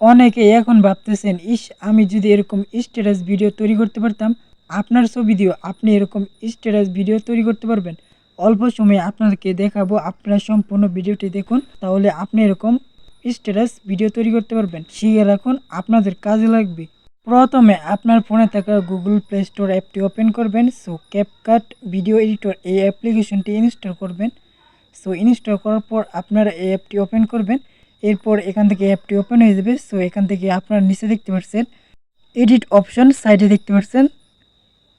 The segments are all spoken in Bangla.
অনেকে এখন ভাবতেছেন, ইস, আমি যদি এরকম স্ট্যাটাস ভিডিও তৈরি করতে পারতাম, আপনার ছবি দিয়েও আপনি এরকম স্ট্যাটাস ভিডিও তৈরি করতে পারবেন। অল্প সময়ে আপনাদেরকে দেখাবো, আপনার সম্পূর্ণ ভিডিওটি দেখুন, তাহলে আপনি এরকম স্ট্যাটাস ভিডিও তৈরি করতে পারবেন। শিখে রাখুন, আপনাদের কাজে লাগবে। প্রথমে আপনার ফোনে থাকা গুগল প্লে স্টোর অ্যাপটি ওপেন করবেন। সো ক্যাপকাট ভিডিও এডিটর এই অ্যাপ্লিকেশনটি ইনস্টল করবেন। সো ইনস্টল করার পর আপনারা এই অ্যাপটি ওপেন করবেন। এরপর এখান থেকে অ্যাপটি ওপেন হয়ে যাবে। সো এখান থেকে আপনারা নিচে দেখতে পাচ্ছেন এডিট অপশন সাইডে দেখতে পাচ্ছেন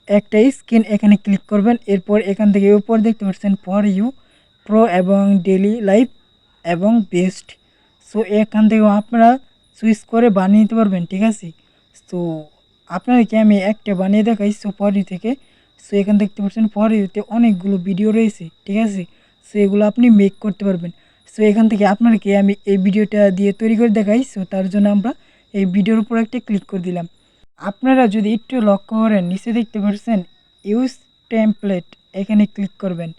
একটা স্ক্রিন এখানে ক্লিক করবেন। এরপর এখান থেকে উপর দেখতে পাচ্ছেন ফর ইউ প্রো এবং ডেলি লাইফ এবং বেস্ট সো এখান থেকেও আপনারা সুইচ করে বানিয়ে নিতে পারবেন, ঠিক আছে? সো আপনাদেরকে আমি একটা বানিয়ে দেখাই সো ফর ইউ থেকে। সো এখানে দেখতে পাচ্ছেন ফর ইউতে অনেকগুলো ভিডিও রয়েছে, ঠিক আছে? সো এগুলো আপনি মেক করতে পারবেন। সো এখান থেকে আপনাদেরকে আমি এই ভিডিওটা দিয়ে তৈরি করে দেখাই। সো তার জন্য আমরা এই ভিডিওর উপর একটা ক্লিক করে দিলাম। আপনারা যদি একটু লক্ষ্য করেন, নিচে দেখতে পাচ্ছেন ইউজ টেমপ্লেট এখানে ক্লিক করবেন।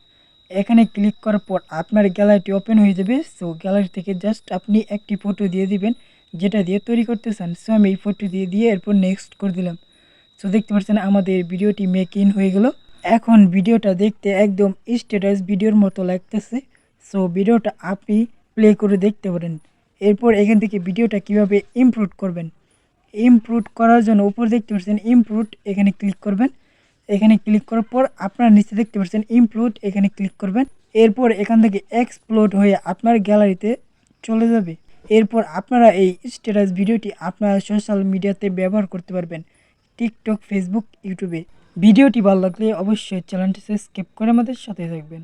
এখানে ক্লিক করার পর আপনার গ্যালারিটি ওপেন হয়ে যাবে। সো গ্যালারি থেকে জাস্ট আপনি একটি ফটো দিয়ে দিবেন, যেটা দিয়ে তৈরি করতে চান সো আমি এই ফটো দিয়ে দিয়ে এরপর নেক্সট করে দিলাম। সো দেখতে পাচ্ছেন আমাদের ভিডিওটি মেক ইন হয়ে গেল। এখন ভিডিওটা দেখতে একদম স্ট্যাটাস ভিডিওর মতো লাগতেছে। সো ভিডিওটা আপনি প্লে করে দেখতে পারেন। এরপর এখান থেকে ভিডিওটা কীভাবে ইমপ্রুভ করবেন। ইমপ্রুভ করার জন্য উপর দেখতে পাচ্ছেন ইমপ্রুভ এখানে ক্লিক করবেন। এখানে ক্লিক করার পর আপনারা নিচে দেখতে পাচ্ছেন ইমপ্রুভ এখানে ক্লিক করবেন। এরপর এখান থেকে এক্সপ্লোড হয়ে আপনার গ্যালারিতে চলে যাবে। এরপর আপনারা এই স্ট্যাটাস ভিডিওটি আপনার সোশ্যাল মিডিয়াতে ব্যবহার করতে পারবেন। টিকটক ফেসবুক ইউটিউবে ভিডিওটি ভালো লাগলে অবশ্যই চ্যানেলটি সাবস্ক্রাইব করে আমাদের সাথে থাকবেন।